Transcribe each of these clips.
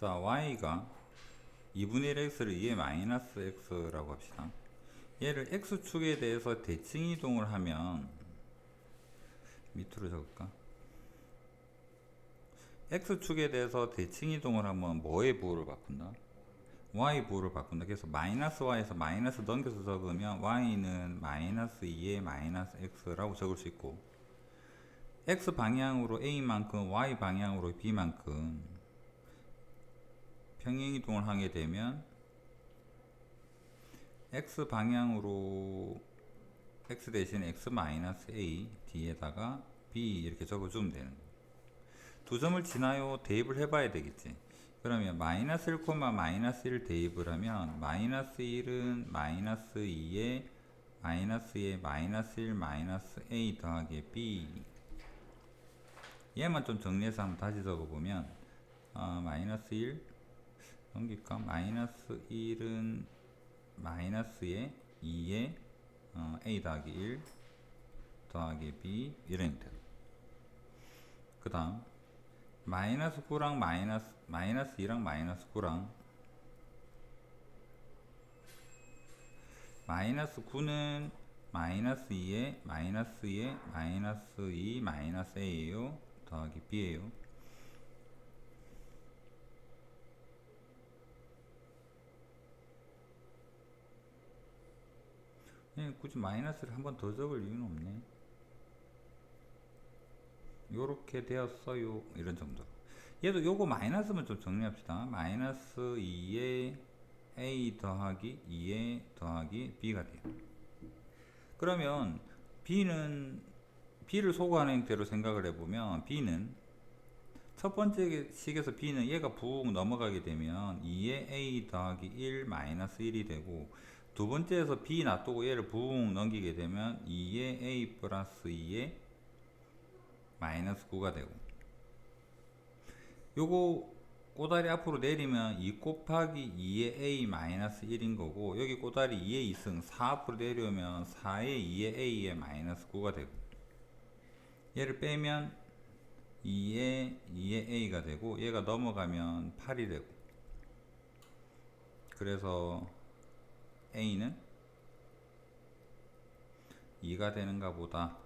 자, y가 2분의 1 x를 2의 마이너스 x라고 합시다. 얘를 x축에 대해서 대칭 이동을 하면 밑으로 적을까? x축에 대해서 대칭 이동을 하면 뭐의 부호를 바꾼다? y 부호를 바꾼다. 그래서 마이너스 y에서 마이너스 넘겨서 적으면 y는 마이너스 2의 마이너스 x라고 적을 수 있고 x 방향으로 a만큼 y 방향으로 b만큼 평행 이동을 하게 되면 x 방향으로 x 대신 x 마이너스 a 뒤에다가 b 이렇게 적어주면 되는 거예요. 두 점을 지나요 대입을 해봐야 되겠지. 그러면 마이너스 1, 마이너스 1 대입을 하면 마이너스 1은 마이너스 2에 마이너스에 마이너스 1 마이너스 a 더하기 b 얘만 좀 정리해서 한번 다시 적어보면 어, 마이너스 1 넘길까? 마이너스 1은 마이너스에 2에 어, a 더하기 1 더하기 b 이런 형태로 그 다음 마이너스 9랑 마이너스 마이너스 2랑 마이너스 9랑 마이너스 9는 마이너스 2에 마이너스 2에 마이너스 2 마이너스 a예요 더하기 b예요 굳이 마이너스를 한 번 더 적을 이유는 없네. 요렇게 되었어요. 이런 정도. 얘도 요거 마이너스만 좀 정리합시다. 마이너스 2에 a 더하기 2에 더하기 b가 돼요. 그러면 b는 b를 소거하는 형태로 생각을 해보면 b는 첫 번째 식에서 b는 얘가 붕 넘어가게 되면 2에 a 더하기 1 마이너스 1이 되고 두 번째에서 b 놔두고 얘를 붕 넘기게 되면 2에 a 플러스 2에 마이너스 9가 되고 요거 꼬다리 앞으로 내리면 2 곱하기 2의 a 마이너스 1인 거고 여기 꼬다리 2의 2승 4 앞으로 내려오면 4의 2의 a의 마이너스 9가 되고 얘를 빼면 2의 2의 a가 되고 얘가 넘어가면 8이 되고 그래서 a는 2가 되는가 보다.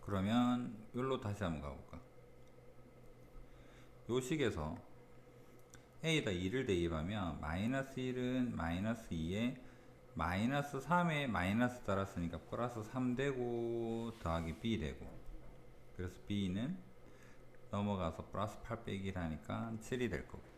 그러면 여기로 다시 한번 가볼까? 요 식에서 a에다 2를 대입하면 마이너스 1은 마이너스 2에 마이너스 3에 마이너스 따랐으니까 플러스 3 되고 더하기 b 되고. 그래서 b는 넘어가서 플러스 8 빼기 하니까 7이 될 거고